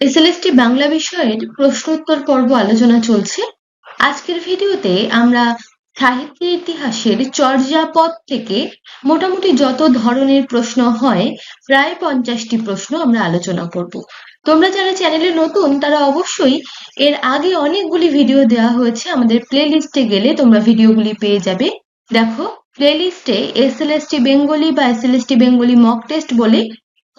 SLST Bangla বিষয়ের প্রশ্নোত্তর পর্ব আলোচনা চলছে। আজকের ভিডিওতে আমরা সাহিত্যের ইতিহাসের চর্যাপদ থেকে মোটামুটি যত ধরনের প্রশ্ন হয়, প্রায় পঞ্চাশটি প্রশ্ন আমরা আলোচনা করব। তোমরা যারা চ্যানেলে নতুন, তারা অবশ্যই এর আগে অনেকগুলি ভিডিও দেওয়া হয়েছে। আমাদের প্লে লিস্টে গেলে তোমরা ভিডিওগুলি পেয়ে যাবে। দেখো প্লে লিস্টে এসএলএসটি বেঙ্গলি বা এসএলএসটি বেঙ্গলি মক টেস্ট বলে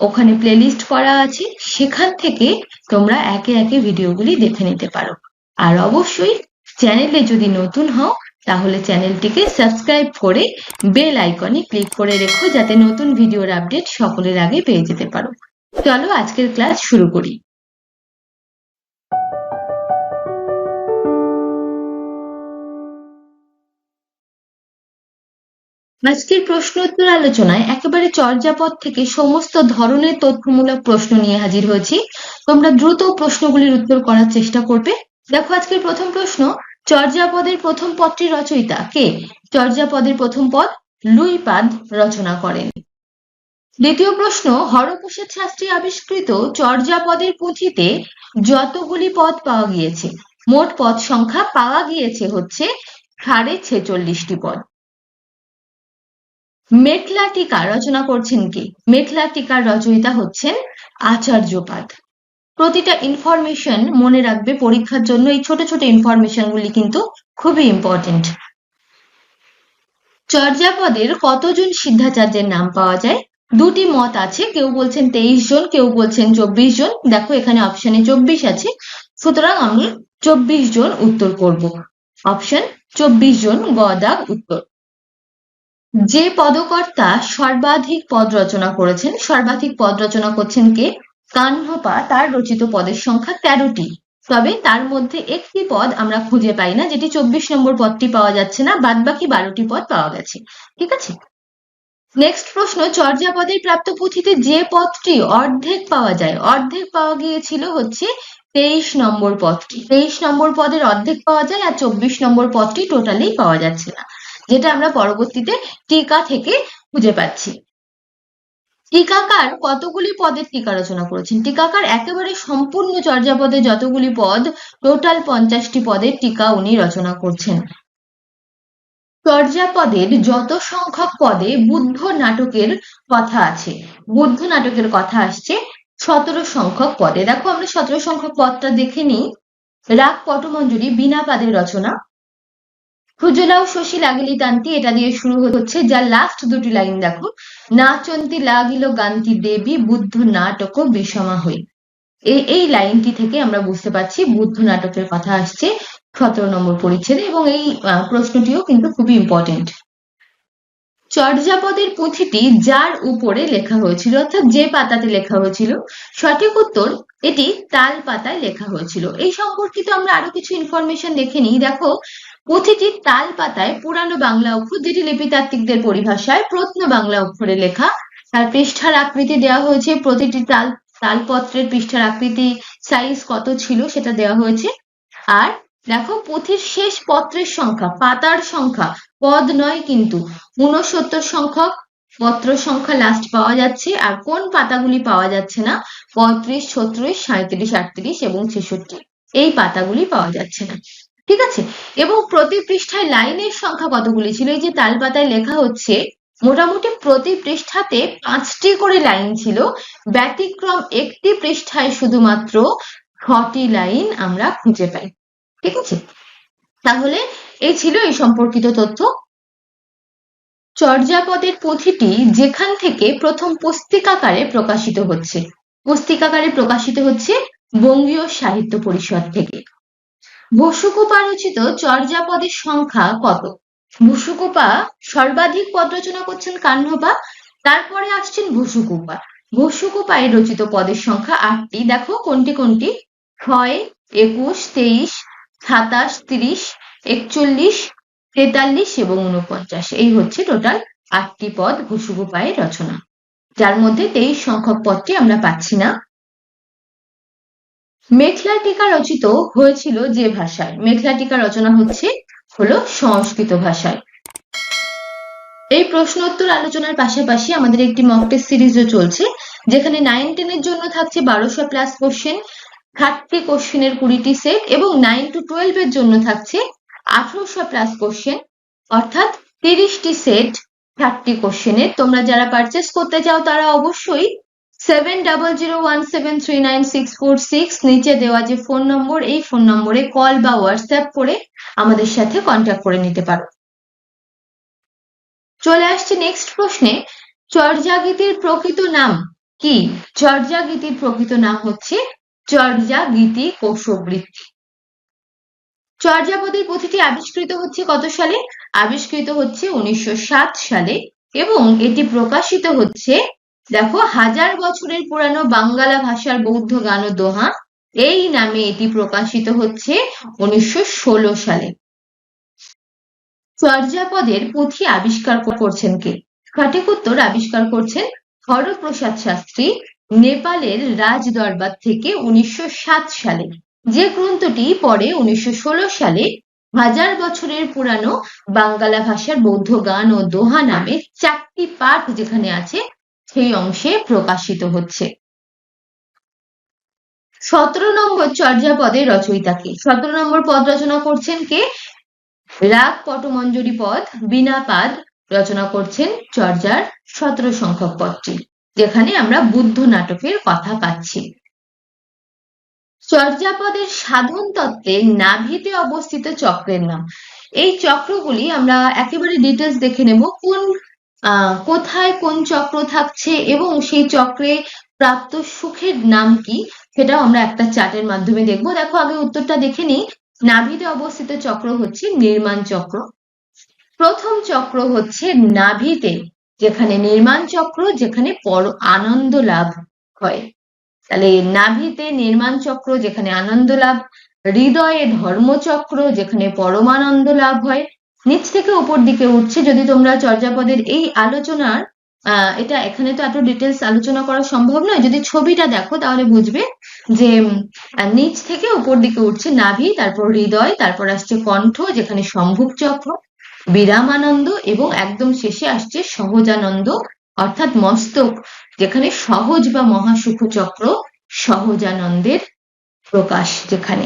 ওখানে প্লেলিস্ট করা আছে, সেখান থেকে তোমরা একে একে ভিডিওগুলি দেখে নিতে পারো। আর অবশ্যই চ্যানেলে যদি নতুন হও, তাহলে চ্যানেলটিকে সাবস্ক্রাইব করে বেল আইকনে ক্লিক করে রেখো, যাতে নতুন ভিডিওর আপডেট সকলের আগে পেয়ে যেতে পারো। চলো আজকের ক্লাস শুরু করি। আজকের প্রশ্ন উত্তর আলোচনায় একেবারে চর্যাপদ থেকে সমস্ত ধরনের তথ্যমূলক প্রশ্ন নিয়ে হাজির হয়েছি। তোমরা দ্রুত প্রশ্নগুলির উত্তর করার চেষ্টা করবে। দেখো, আজকের প্রথম প্রশ্ন, চর্যাপদের প্রথম পদটি রচয়িতা কে? চর্যাপদের প্রথম পদ, লুইপাদ রচনা করেন। দ্বিতীয় প্রশ্ন হরপ্রসাদ শাস্ত্রী আবিষ্কৃত চর্যাপদের পুঁথিতে যতগুলি পদ পাওয়া গিয়েছে, মোট পদ সংখ্যা পাওয়া গিয়েছে হচ্ছে সাড়ে ছেচল্লিশটি পদ। মেখলা টিকা রচনা করছেন কে? মেখলা টিকার রচয়িতা হচ্ছেন আচার্যপাদ প্রতিটা ইনফরমেশন মনে রাখবে পরীক্ষার জন্য। এই ছোট ছোট ইনফরমেশন গুলি কিন্তু খুবই ইম্পর্টেন্ট চর্যাপদের কতজন সিদ্ধাচার্যের নাম পাওয়া যায়? দুটি মত আছে। কেউ বলছেন তেইশ জন, কেউ বলছেন চব্বিশ জন। দেখো, এখানে অপশনে চব্বিশ আছে। সুতরাং আমি চব্বিশ জন উত্তর করব। অপশন চব্বিশ জন গদাগ উত্তর। যে পদকর্তা সর্বাধিক পদ রচনা করেছেন, সর্বাধিক পদ রচনা করছেন কে? কাহ্নপা তার রচিত পদের সংখ্যা তেরোটি। তবে তার মধ্যে একটি পদ আমরা খুঁজে পাই না, যেটি চব্বিশ নম্বর পদটি পাওয়া যাচ্ছে না বাদ বাকি বারোটি পদ পাওয়া গেছে। ঠিক আছে? নেক্সট প্রশ্ন চর্যাপদের প্রাপ্ত পুঁথিতে যে পদটি অর্ধেক পাওয়া যায়, অর্ধেক পাওয়া গিয়েছিল হচ্ছে তেইশ নম্বর পদটি। তেইশ নম্বর পদের অর্ধেক পাওয়া যায় আর চব্বিশ নম্বর পদটি টোটালি পাওয়া যাচ্ছে না। যেটা আমরা পরবর্তীতে টিকা থেকে খুঁজে পাচ্ছি। টিকাকার কতগুলি পদের টিকা রচনা করেছেন? টিকাকার একেবারে সম্পূর্ণ চর্যাপদে যতগুলি পদ টোটাল পঞ্চাশটি পদের টিকা উনি রচনা করছেন। চর্যাপদের যত সংখ্যক পদে বুদ্ধ নাটকের কথা আছে, বুদ্ধ নাটকের কথা আসছে সতেরো সংখ্যক পদে। দেখো আমরা সতেরো সংখ্যক পদটা দেখে নিই। রাগ পটমঞ্জুরি বিনা পাদের রচনা হুজলাও শশী লাগিলি তান্তি, এটা দিয়ে শুরু হচ্ছে যার লাস্ট দুটি লাইন দেখো। নাচন্তি লাগিল গান্তি দেবী, বুদ্ধ নাটক বিষমা হই। এই লাইনটি থেকে আমরা বুঝতে পারছি বুদ্ধ নাটকের কথা আসছে সতেরো নম্বর পরিচ্ছেদে এবং এই প্রশ্নটিও কিন্তু খুবই ইম্পর্টেন্ট চর্যাপদের পুঁথিটি যার উপরে লেখা হয়েছিল, অর্থাৎ যে পাতাতে লেখা হয়েছিল, সঠিক উত্তর এটি তাল পাতায় লেখা হয়েছিল। এই সম্পর্কিত আমরা আরও কিছু ইনফরমেশন দেখে নিই। দেখো পুঁথিটি তাল পাতায় পুরানো বাংলা অক্ষর যেটি লিপিতাত্ত্বিকদের পরিভাষায় প্রত্ন বাংলা অক্ষরে লেখা। তার পৃষ্ঠার আকৃতি দেওয়া হয়েছে, প্রতিটি তাল, তালপত্রের পৃষ্ঠার আকৃতি সাইজ কত ছিল সেটা দেওয়া হয়েছে। আর দেখো, পুঁথির শেষ পত্রের সংখ্যা, পাতার সংখ্যা, পদ নয় কিন্তু, ঊনসত্তর সংখ্যক পত্র সংখ্যা লাস্ট পাওয়া যাচ্ছে। আর কোন পাতাগুলি পাওয়া যাচ্ছে না? পঁয়ত্রিশ, ছত্রিশ সাঁত্রিশ আটত্রিশ এবং ছেষট্টি। এই পাতাগুলি পাওয়া যাচ্ছে না। ঠিক আছে? এবং প্রতি পৃষ্ঠায় লাইনের সংখ্যা কতগুলি ছিল? এই যে তাল পাতায় লেখা হচ্ছে, মোটামুটি প্রতি পৃষ্ঠাতে পাঁচটি করে লাইন ছিল। ব্যতিক্রম একটি পৃষ্ঠায় শুধুমাত্র ছটি লাইন আমরা খুঁজে পাই। ঠিক আছে? তাহলে এই ছিল এই সম্পর্কিত তথ্য। চর্যাপদের পুঁথিটি যেখান থেকে প্রথম পুস্তিকাকারে প্রকাশিত হচ্ছে। পুস্তিকাকারে প্রকাশিত হচ্ছে বঙ্গীয় সাহিত্য পরিষদ থেকে। বসুকোপা রচিত চর্যাপদের সংখ্যা কত? বসুকোপা সর্বাধিক পদ রচনা করছেন কাহ্নপা তারপরে আসছেন বসুকোপা বসুকোপায় রচিত পদের সংখ্যা আটটি। দেখো কোনটি কোনটি? ছয়, একুশ, তেইশ, সাতাশ, তিরিশ, একচল্লিশ, তেতাল্লিশ এবং উনপঞ্চাশ এই হচ্ছে টোটাল আটটি পদ ঘুষুগোপায়ের রচনা। যার মধ্যে তেইশ সংখ্যক পদটি আমরা পাচ্ছি না। মেখলা টিকা রচিত হয়েছিল যে ভাষায়? মেখলা টিকা রচনা হচ্ছে হলো সংস্কৃত ভাষায়। এই প্রশ্ন উত্তর আলোচনার পাশাপাশি আমাদের একটি মক টেস্ট সিরিজও চলছে, যেখানে নাইন টেনের জন্য থাকছে বারোশো প্লাস কোশ্চেন থার্টি কোশ্চেনের কুড়িটি সেট এবং নাইন টু টুয়েলভ এর জন্য থাকছে আঠারোশো প্লাস কোশ্চেন অর্থাৎ তিরিশটি সেট থার্টি কোশ্চেনের তোমরা যারা পারচেস করতে চাও তারা অবশ্যই seven double zero one seven three nine six four six নিচে দেওয়া যে ফোন নম্বর এই ফোন নম্বরে কল বা হোয়াটসঅ্যাপ করে আমাদের সাথে কন্ট্যাক্ট করে নিতে পারো। চলে আসছে নেক্সট প্রশ্নে, চর্যাগীতির প্রকৃত নাম কি? চর্যাগীতির প্রকৃত নাম হচ্ছে চর্যাগীতি কোষবৃত্তি চর্যাপদের পুঁথিটি আবিষ্কৃত হচ্ছে কত সালে? আবিষ্কৃত হচ্ছে উনিশশো সাত সালে এবং এটি প্রকাশিত হচ্ছে দেখো, হাজার বছরের পুরানো বাঙ্গালা ভাষার বৌদ্ধ গান ও দোহা, এই নামে এটি প্রকাশিত হচ্ছে উনিশশো ষোলো সালে। চর্যাপদের পুঁথি আবিষ্কার করছেন কে? সঠিক উত্তর আবিষ্কার করছেন হরপ্রসাদ শাস্ত্রী নেপালের রাজ দরবার থেকে উনিশশো সাত সালে। যে গ্রন্থটি পরে উনিশশো ষোলো সালে হাজার বছরের পুরানো বাঙ্গালা ভাষার বৌদ্ধ গান ও দোহা নামে চারটি পাঠ যেখানে আছে সেই অংশে প্রকাশিত হচ্ছে। সতেরো নম্বর চর্যাপদের রচয়িতাকে। সতেরো নম্বর পদ রচনা করছেন কে? রাগ পটমঞ্জরি পদ, বিনা পাদ রচনা করছেন চর্যার সতেরো সংখ্যক পদটি, যেখানে আমরা বুদ্ধ নাটকের কথা পাচ্ছি। চর্যাপদের সাধন তত্ত্বে নাভিতে অবস্থিত চক্রের নাম। এই চক্রগুলি আমরা একেবারে ডিটেলস দেখে নেব কোন কোথায় কোন চক্র থাকছে এবং সেই চক্রে প্রাপ্ত সুখের নাম কি, সেটাও আমরা একটা চার্টের মাধ্যমে দেখব। দেখো, আগে উত্তরটা দেখে নিই। নাভিতে অবস্থিত চক্র হচ্ছে নির্মাণ চক্র। প্রথম চক্র হচ্ছে নাভিতে, যেখানে নির্মাণ চক্র, যেখানে পর আনন্দ লাভ হয়। তাহলে নাভিতে নির্মাণ চক্র, যেখানে আনন্দ লাভ, হৃদয়ে ধর্মচক্র, যেখানে পরমানন্দ লাভ হয়। নিচ থেকে উপর দিকে উঠছে, যদি তোমরা চর্যাপদের এই আলোচনার এটা এখানে তো এত ডিটেলস আলোচনা করা সম্ভব নয়, যদি ছবিটা দেখো তাহলে বুঝবে যে নিচ থেকে উপর দিকে উঠছে নাভি, তারপর হৃদয়, তারপর আসছে কণ্ঠ, যেখানে সম্ভব চক্র, বিরামানন্দ এবং একদম শেষে আসছে সহজানন্দ, অর্থাৎ মস্তক, যেখানে সহজ বা মহাসুখ চক্র সহজানন্দের প্রকাশ যেখানে।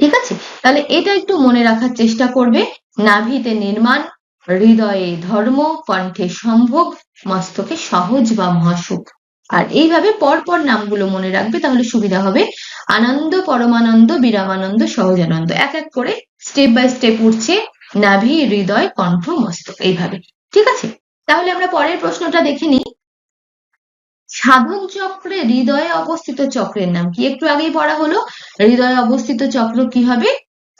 ঠিক আছে? তাহলে এটা একটু মনে রাখার চেষ্টা করবে। নাভিতে নির্মাণ, হৃদয়ে ধর্ম, কণ্ঠে সম্ভোগ, মস্তকে সহজ বা মহাসুখ। আর এইভাবে পরপর নামগুলো মনে রাখবে, তাহলে সুবিধা হবে আনন্দ, পরমানন্দ, বিরামানন্দ, সহজানন্দ। এক এক করে স্টেপ বাই স্টেপ উঠছে, নাভি, হৃদয়, কণ্ঠ, মস্তক, এইভাবে। ঠিক আছে? তাহলে আমরা পরের প্রশ্নটা দেখে নিই। সাধন চক্রে হৃদয়ে অবস্থিত চক্রের নাম কি? একটু আগেই পড়া হলো। হৃদয়ে অবস্থিত চক্র কি হবে?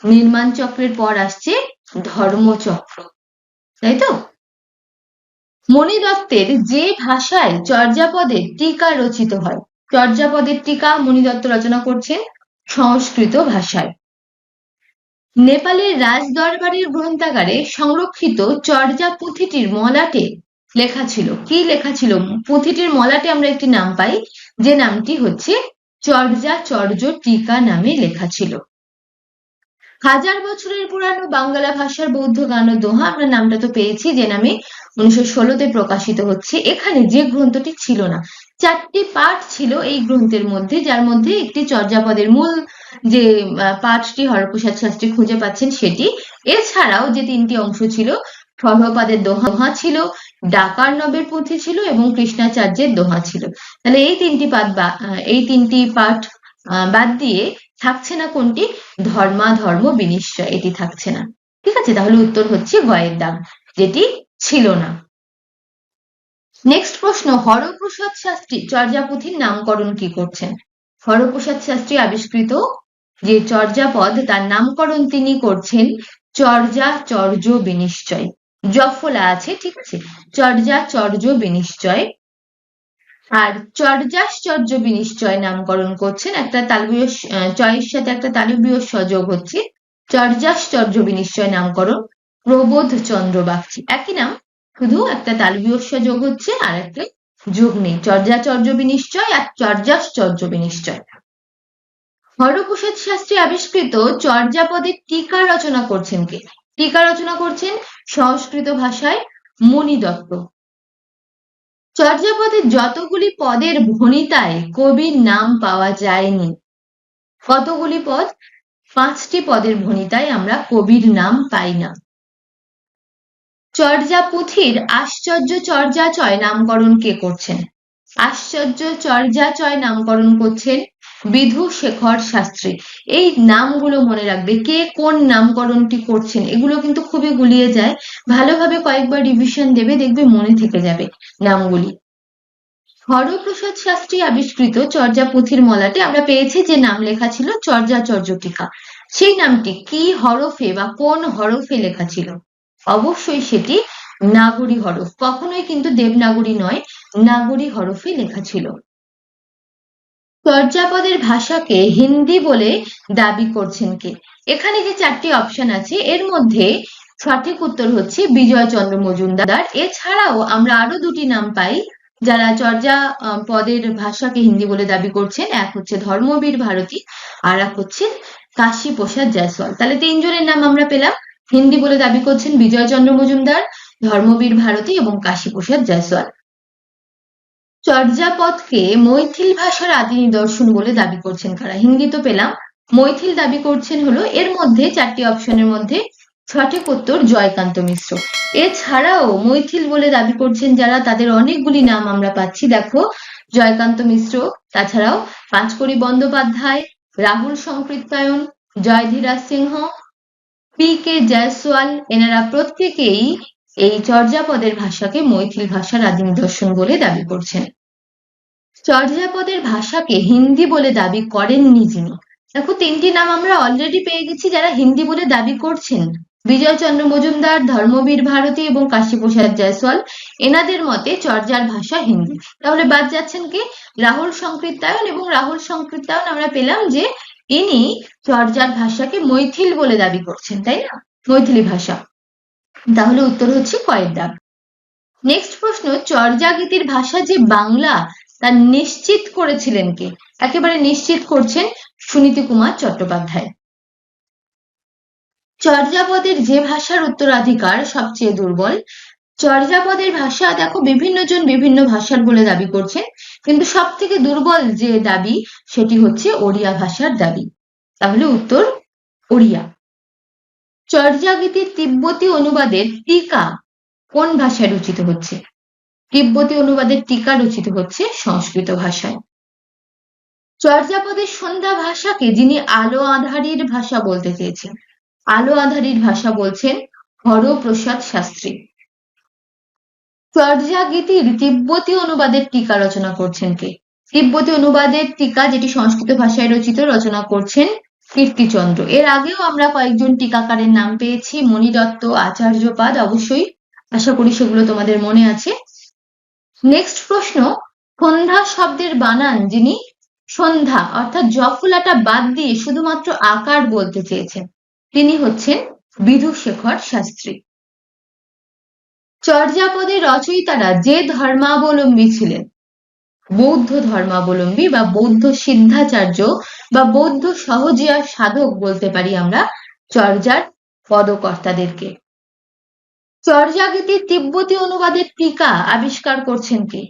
নির্মাণ চক্রের পর আসছে ধর্মচক্র তাই তো মণি দত্তের যে ভাষায় চর্যাপদের টিকা রচিত হয়, চর্যাপদের টিকা মণি দত্ত রচনা করছেন সংস্কৃত ভাষায়। নেপালের রাজদরবারের গ্রন্থাগারে সংরক্ষিত চর্যা পুঁথিটির মলাটে লেখা ছিল। কি লেখা ছিল? পুঁথিটির মলাটে আমরা একটি নাম পাই, যে নামটি হচ্ছে চর্যা চর্য টিকা নামে লেখা ছিল। হাজার বছরের পুরানো বাংলা ভাষার বৌদ্ধ গান ও দোহা, আমরা নামটা তো পেয়েছি যে নামে উনিশশো ষোলোতে প্রকাশিত হচ্ছে। এখানে যে গ্রন্থটি ছিল না, চারটি পাঠ ছিল এই গ্রন্থের মধ্যে, যার মধ্যে একটি চর্যাপদের মূল যে পাঠটি হরপ্রসাদ শাস্ত্রী খুঁজে পাচ্ছেন সেটি। এছাড়াও যে তিনটি অংশ ছিল, সর্বপাদের দোহা ছিল, ডাকার নবের পুঁথি ছিল এবং কৃষ্ণাচার্যের দোহা ছিল। তাহলে এই তিনটি পাঠ বা এই তিনটি পাঠ বাদ দিয়ে থাকছে না কোনটি? ধর্মাধর্ম বিনিশ্চয়, এটি থাকছে না। ঠিক আছে, তাহলে উত্তর হচ্ছে গয়ের দাগ, যেটি ছিল না। নেক্সট প্রশ্ন, হরপ্রসাদ শাস্ত্রী, চর্যাপুথির নামকরণ কি করছেন? হরপ্রসাদ শাস্ত্রী আবিষ্কৃত যে চর্যাপদ, তার নামকরণ তিনি করছেন চর্যা চর্য বিনিশ্চয়। জফলা আছে, ঠিক আছে? চর্যা চর্য বিনিশ্চয় আর চর্যাশ্চর্য বিনিশ্চয় নামকরণ করছেন একটা তালবীয় চয়ের সাথে একটা তালবীয় সযোগ হচ্ছে। চর্যাশ্চর্য বিনিশ্চয় নামকরণ, প্রবোধ চন্দ্র বাগচি। একই নাম, শুধু একটা তালবীয় যোগ হচ্ছে আর একটা যোগ নেই। চর্যাচর্য বিনিশ্চয় আর চর্যাশ্চর্য বিনিশ্চয়। হরপ্রসাদ শাস্ত্রী আবিষ্কৃত চর্যাপদের টিকা রচনা করছেন কে? টিকা রচনা করছেন সংস্কৃত ভাষায় মণি দত্ত চর্যাপদের যতগুলি পদের ভণিতায় কবির নাম পাওয়া যায়নি, কতগুলি পদ? পাঁচটি পদের ভণিতায় আমরা কবির নাম পাই না। চর্যা পুঁথির আশ্চর্য চর্যাচয় নামকরণ কে করছেন? আশ্চর্য চর্যাচয় নামকরণ করছেন বিধু শেখর শাস্ত্রী। এই নামগুলো মনে রাখবে কে কোন নামকরণটি করছেন, এগুলো কিন্তু খুবই গুলিয়ে যায়। ভালোভাবে কয়েকবার রিভিশন দেবে, দেখবে মনে থেকে যাবে নামগুলি। হরপ্রসাদ শাস্ত্রী আবিষ্কৃত চর্যা পুঁথির মলাটে আমরা পেয়েছি যে নাম লেখা ছিল চর্যাচর্য টিকা সেই নামটি কি হরফে বা কোন হরফে লেখা ছিল? অবশ্যই সেটি নাগরী হরফ। কখনোই কিন্তু দেবনাগরী নয়, নাগরী হরফে লেখা ছিল। চর্যাপদের ভাষাকে হিন্দি বলে দাবি করছেন কে? এখানে যে চারটি অপশন আছে, এর মধ্যে সঠিক উত্তর হচ্ছে বিজয়চন্দ্র মজুমদার। এছাড়াও আমরা আরও দুটি নাম পাই যারা চর্যা পদের ভাষাকে হিন্দি বলে দাবি করছেন। এক হচ্ছে ধর্মবীর ভারতী, আর এক হচ্ছে কাশী প্রসাদ জয়সওয়াল। তাহলে তিনজনের নাম আমরা পেলাম। হিন্দি বলে দাবি করছেন বিজয়চন্দ্র মজুমদার, ধর্মবীর ভারতী এবং কাশী প্রসাদ জয়সওয়াল। চর্যাপদকে মৈথিল ভাষার আদি নিদর্শন বলে দাবি করছেন কারা? হিন্দি তো পেলাম। মৈথিল দাবি করছেন হলো এর মধ্যে চারটি অপশনের মধ্যে সঠিক উত্তর জয়কান্ত মিশ্র। এছাড়াও মৈথিল বলে দাবি করছেন যারা, তাদের অনেকগুলি নাম আমরা পাচ্ছি। দেখো, জয়কান্ত মিশ্র, তাছাড়াও পাঁচকড়ি বন্দ্যোপাধ্যায়, রাহুল সংকৃত্তায়ন জয়ধীরাজ সিংহ, পি কে জয়সওয়াল, এনারা প্রত্যেকেই এই চর্যাপদের ভাষাকে মৈথিল ভাষার আদি নিদর্শন বলে দাবি করছেন। চর্যাপদের ভাষাকে হিন্দি বলে দাবি করেননি যিনি। দেখো, তিনটি নাম আমরা অলরেডি পেয়ে গেছি যারা হিন্দি বলে দাবি করছেন। বিজয়চন্দ্র মজুমদার, ধর্মবীর ভারতী এবং কাশীপ্রসাদ জয়সওয়াল, এনাদের মতে চর্যার ভাষা হিন্দি। তাহলে বাদ যাচ্ছেন কি? রাহুল সংকৃত্তায়ন এবং রাহুল সংকৃত্তায়ন আমরা পেলাম যে ইনি চর্যার ভাষাকে মৈথিল বলে দাবি করছেন, তাই না? মৈথিলি ভাষা। তাহলে উত্তর হচ্ছে কয়ের দাগ। নেক্সট প্রশ্ন, চর্যাগীতির ভাষা যে বাংলা, তা নিশ্চিত করেছিলেন কে? একেবারে নিশ্চিত করছেন সুনীতি কুমার চট্টোপাধ্যায়। চর্যাপদের যে ভাষার উত্তরাধিকার সবচেয়ে দুর্বল, চর্যাপদের ভাষা দেখো বিভিন্ন জন বিভিন্ন ভাষার বলে দাবি করছেন কিন্তু সব থেকে দুর্বল যে দাবি সেটি হচ্ছে ওড়িয়া ভাষার দাবি। তাহলে উত্তর ওড়িয়া। চর্যাগীতির তিব্বতী অনুবাদের টিকা কোন ভাষায় রচিত হচ্ছে? তিব্বতী অনুবাদের টিকা রচিত হচ্ছে সংস্কৃত ভাষায়। চর্যাপদের সন্ধ্যা ভাষাকে যিনি আলো আধারির ভাষা বলতে চেয়েছেন আলো আধারির ভাষা বলছেন হরপ্রসাদ শাস্ত্রী। চর্যাগীতির তিব্বতী অনুবাদের টিকা রচনা করছেন কে? তিব্বতী অনুবাদের টিকা যেটি সংস্কৃত ভাষায় রচিত রচনা করছেন কীর্তিচন্দ্র। এর আগেও আমরা কয়েকজন টিকাকারের নাম পেয়েছি মণি দত্ত আচার্যপাদ, অবশ্যই আশা করি সেগুলো তোমাদের মনে আছে। নেক্সট প্রশ্ন, সন্ধ্যা শব্দের বানান যিনি সন্ধ্যা অর্থাৎ জফলাটা বাদ দিয়ে শুধুমাত্র আকার বলতে চেয়েছেন। তিনি হচ্ছেন বিধুশেখর শাস্ত্রী। চর্যাপদের রচয়িতারা যে ধর্মাবলম্বী ছিলেন, বৌদ্ধ ধর্মাবলম্বী বা বৌদ্ধ সিদ্ধাচার্য বা বৌদ্ধ সহজিয়া সাধক বলতে পারি আমরা চর্যার পদকর্তাদেরকে। চর্যাগীতির তিব্বতী অনুবাদের টিকা আবিষ্কার করছেন কে?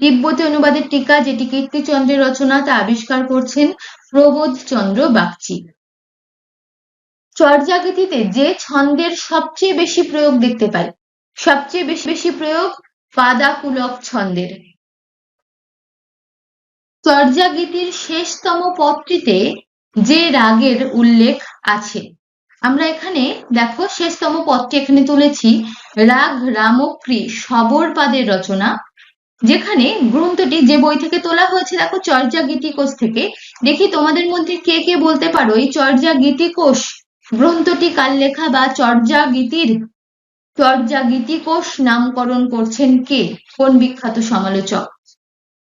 তিব্বতী অনুবাদের টিকা যেটি কীর্তিচন্দ্রের রচনা তা আবিষ্কার করছেন প্রবোধ চন্দ্র বাগচি। চর্যাগীতিতে যে ছন্দের সবচেয়ে বেশি প্রয়োগ দেখতে পাই। সবচেয়ে বেশি বেশি প্রয়োগ পাদাকুলক ছন্দের। চর্যাগীতির শেষতম পদটিতে যে রাগের উল্লেখ আছে। আমরা এখানে, দেখো, শেষতম পদটি এখানে তুলেছি, রাগ রামক্রী সবর পাদের রচনা, যেখানে গ্রন্থটি যে বই থেকে তোলা হয়েছে, দেখো চর্যা গীতিকোষ থেকে। দেখি তোমাদের মধ্যে কে কে বলতে পারো? এই চর্যা গীতিকোষ গ্রন্থটি কার লেখা বা চর্যা গীতির চর্যা গীতিকোষ নামকরণ করছেন কে? কোন বিখ্যাত সমালোচক?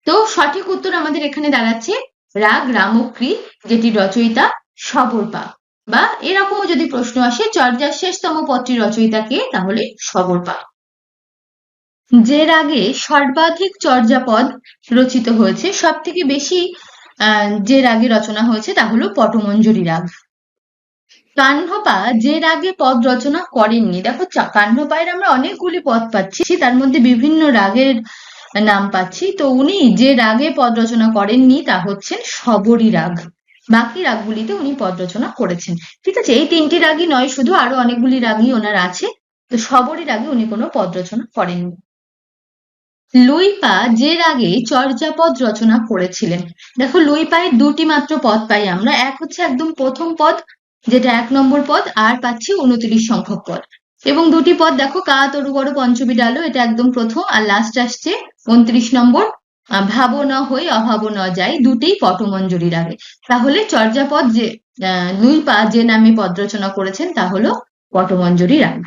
তো সঠিক উত্তর আমাদের এখানে দাঁড়াচ্ছে রাগ রামক্রী যেটি রচয়িতা সবরপা। বা এরকমও যদি প্রশ্ন আসে চর্যার শেষতম পত্রী রচয়িতা কে? তাহলে সবরপা। যে রাগে সর্বাধিক চর্যাপদ রচিত হয়েছে সব থেকে বেশি যে রাগে রচনা হয়েছে তা হলো পটমঞ্জরি রাগ। কাহ্নপা যে রাগে পদ রচনা করেননি। দেখো কাহ্নপায়ের আমরা অনেকগুলি পদ পাচ্ছি তার মধ্যে বিভিন্ন রাগের নাম পাচ্ছি। তো উনি যে রাগে পদ রচনা করেননি, তা হচ্ছেন শবরী রাগ। বাকি রাগগুলিতে উনি পদ রচনা করেছেন। ঠিক আছে, এই তিনটি রাগই নয়, শুধু আরও অনেকগুলি রাগই ওনার আছে। তো শবরী রাগে উনি কোনো পদ রচনা করেননি। লুইপা যে রাগে চর্যাপদ রচনা করেছিলেন। দেখো লুইপায়ের দুটি মাত্র পদ পাই আমরা। এক হচ্ছে একদম প্রথম পদ যেটা এক নম্বর পদ আর পাচ্ছি উনত্রিশ সংখ্যক পদ। এবং দুটি পদ দেখো কা তরু বড় পঞ্চমী ডালো এটা একদম প্রথম আর লাস্ট আসছে উনত্রিশ নম্বর। ভাবো ন হই অভাবো ন যাই দুটেই পটমঞ্জুরি রাগে। তাহলে চর্যাপদ যে আহ, লুইপা যে নামে পদ রচনা করেছেন তা হলো পটমঞ্জুরি রাগ।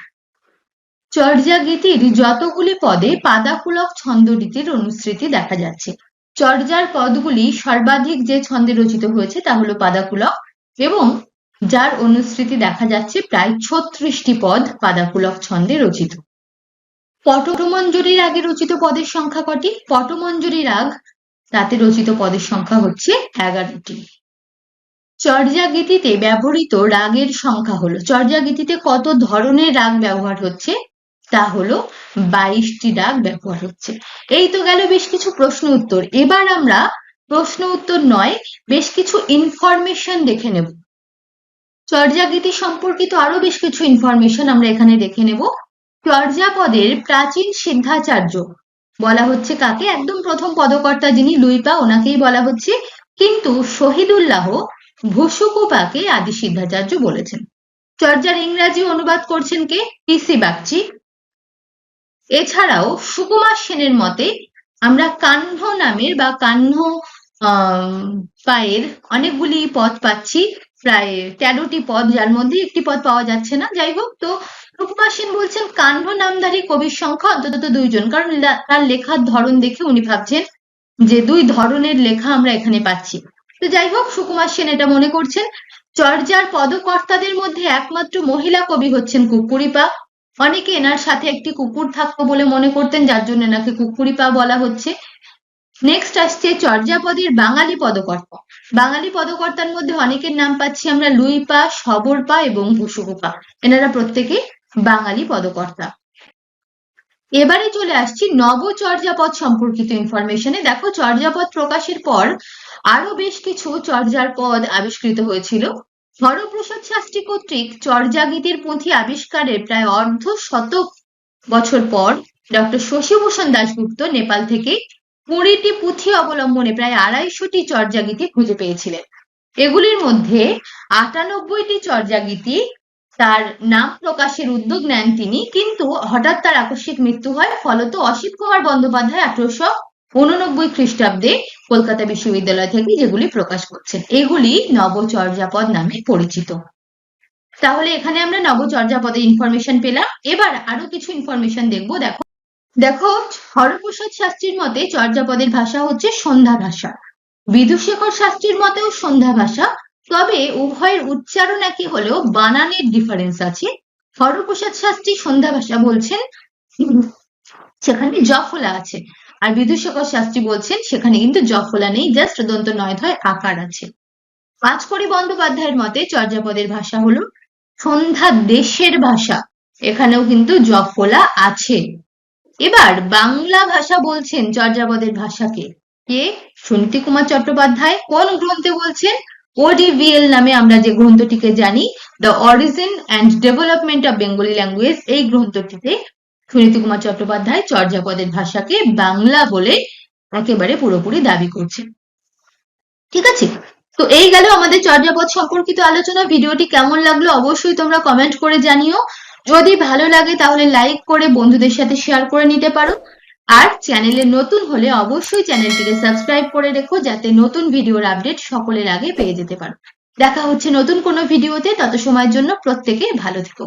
চর্যা গীতির যতগুলি পদে পাদাকুলক ছন্দ রীতির অনুসৃতি দেখা যাচ্ছে। চর্যার পদগুলি সর্বাধিক যে ছন্দে রচিত হয়েছে তা হলো পাদাকুলক এবং যার অনুসৃতি দেখা যাচ্ছে প্রায় ছত্রিশটি পদ পাদাকুলক ছন্দে রচিত। পটমঞ্জুরি রাগে রচিত পদের সংখ্যা কটি? পটমঞ্জুরি রাগ, তাতে রচিত পদের সংখ্যা হচ্ছে এগারোটি। চর্যাগীতিতে ব্যবহৃত রাগের সংখ্যা হলো, চর্যাগীতিতে কত ধরনের রাগ ব্যবহার হচ্ছে? তা হলো বাইশটি রাগ ব্যবহার হচ্ছে। এই তো গেল বেশ কিছু প্রশ্ন উত্তর। এবার আমরা প্রশ্ন উত্তর নয়, বেশ কিছু ইনফরমেশন দেখে নেব। চর্যাগীতি সম্পর্কিত আরও বেশ কিছু ইনফরমেশন আমরা এখানে দেখে নেব। চর্যাপদের প্রাচীন সিদ্ধাচার্য বলা হচ্ছে কাকে? একদম প্রথম পদকর্তা যিনি লুইপা, ওনাকেই বলা হচ্ছে। কিন্তু শহীদুল্লাহ ভুসুকুপাকে আদি সিদ্ধাচার্য বলেছেন। চর্যার ইংরাজি অনুবাদ করছেন কে? পিসি বাগচি। এছাড়াও সুকুমার সেনের মতে, আমরা কাহ্ন নামের বা কাহ্ন পায়ের অনেকগুলি পদ পাচ্ছি। প্রায় তেরোটি পদ, যার মধ্যে একটি পদ পাওয়া যাচ্ছে না। যাই হোক, তো সুকুমার সেন বলছেন কাহ্ন নামধারী কবির সংখ্যা অন্তত দুইজন। কারণ তার লেখার ধরন দেখে উনি ভাবছেন যে দুই ধরনের লেখা আমরা এখানে পাচ্ছি। তো যাই হোক, সুকুমার সেন এটা মনে করছেন চর্যার পদকর্তাদের মধ্যে একমাত্র মহিলা কবি হচ্ছেন কুকুরিপা। অনেকে এনার সাথে একটি কুকুর থাকতো বলে মনে করতেন, যার জন্য এনাকে কুকুরিপা বলা হচ্ছে। নেক্সট আসছে চর্যাপদের বাঙালি পদকর্তা। বাঙালি পদকর্তার মধ্যে অনেকের নাম পাচ্ছি আমরা লুইপা, সবরপা এবং ভুসুকুপা এনারা প্রত্যেকে বাঙালি পদকর্তা। এবারে চলে আসছি নব চর্যাপদ সম্পর্কিত ইনফরমেশনে দেখো, চর্যাপদ প্রকাশের পর আরও বেশ কিছু চর্যার পদ আবিষ্কৃত হয়েছিল। হরপ্রসাদ শাস্ত্রী কর্তৃক চর্যাগীতির পুঁথি আবিষ্কারের প্রায় অর্ধ শতক বছর পর ডক্টর শশীভূষণ দাশগুপ্ত নেপাল থেকে কুড়িটি পুঁথি অবলম্বনে প্রায় আড়াইশোটি চর্যাগীতি খুঁজে পেয়েছিলেন। এগুলির মধ্যে আটানব্বইটি চর্যাগীতি তার নাম প্রকাশের উদ্যোগ নেন তিনি, কিন্তু হঠাৎ তার আকস্মিক মৃত্যু হয়। ফলত অসিত কুমার বন্দ্যোপাধ্যায় আঠারোশো উননব্বই খ্রিস্টাব্দে কলকাতা বিশ্ববিদ্যালয় থেকে যেগুলি প্রকাশ করছেন, এগুলি নবচর্যাপদ নামে পরিচিত। তাহলে এখানে আমরা নবচর্যাপদের ইনফরমেশন পেলাম। এবার আরও কিছু ইনফরমেশন দেখব। দেখো দেখো, হরপ্রসাদ শাস্ত্রীর মতে চর্যাপদের ভাষা হচ্ছে সন্ধ্যা ভাষা। বিদুশেখর শাস্ত্রীর মতেও সন্ধ্যা ভাষা, তবে উভয়ের উচ্চারণ একই হলেও বানানের ডিফারেন্স আছে। হরপ্রসাদ শাস্ত্রী সন্ধ্যা ভাষা বলছেন, সেখানে জফলা আছে। আর বিদুশেখর শাস্ত্রী বলছেন, সেখানে কিন্তু জফলা নেই জাস্ট দন্ত নয় ধয় আকার আছে। পাঁচকড়ি বন্দ্যোপাধ্যায়ের মতে চর্যাপদের ভাষা হলো সন্ধ্যা দেশের ভাষা। এখানেও কিন্তু জফলা আছে। এবার বাংলা ভাষা বলছেন চর্যাপদের ভাষাকে। কে? সুনীতি কুমার চট্টোপাধ্যায়। কোন গ্রন্থে বলছেন? ওডিভিএল নামে আমরা যে গ্রন্থটিকে জানি the origin and development of Bengali language এই গ্রন্থটিতে সুনীতি কুমার চট্টোপাধ্যায় চর্যাপদের ভাষাকে বাংলা বলে একেবারে পুরোপুরি দাবি করছেন। ঠিক আছে? তো এই গেল আমাদের চর্যাপদ সম্পর্কিত আলোচনা। ভিডিওটি কেমন লাগল অবশ্যই তোমরা কমেন্ট করে জানিও। যদি ভালো লাগে তাহলে লাইক করে বন্ধুদের সাথে শেয়ার করে নিতে পারো। আর চ্যানেলে নতুন হলে অবশ্যই চ্যানেলটিকে সাবস্ক্রাইব করে রেখো যাতে নতুন ভিডিওর আপডেট সকলের আগে পেয়ে যেতে পারো। দেখা হচ্ছে নতুন কোনো ভিডিওতে তত সময়ের জন্য প্রত্যেকে ভালো থেকো।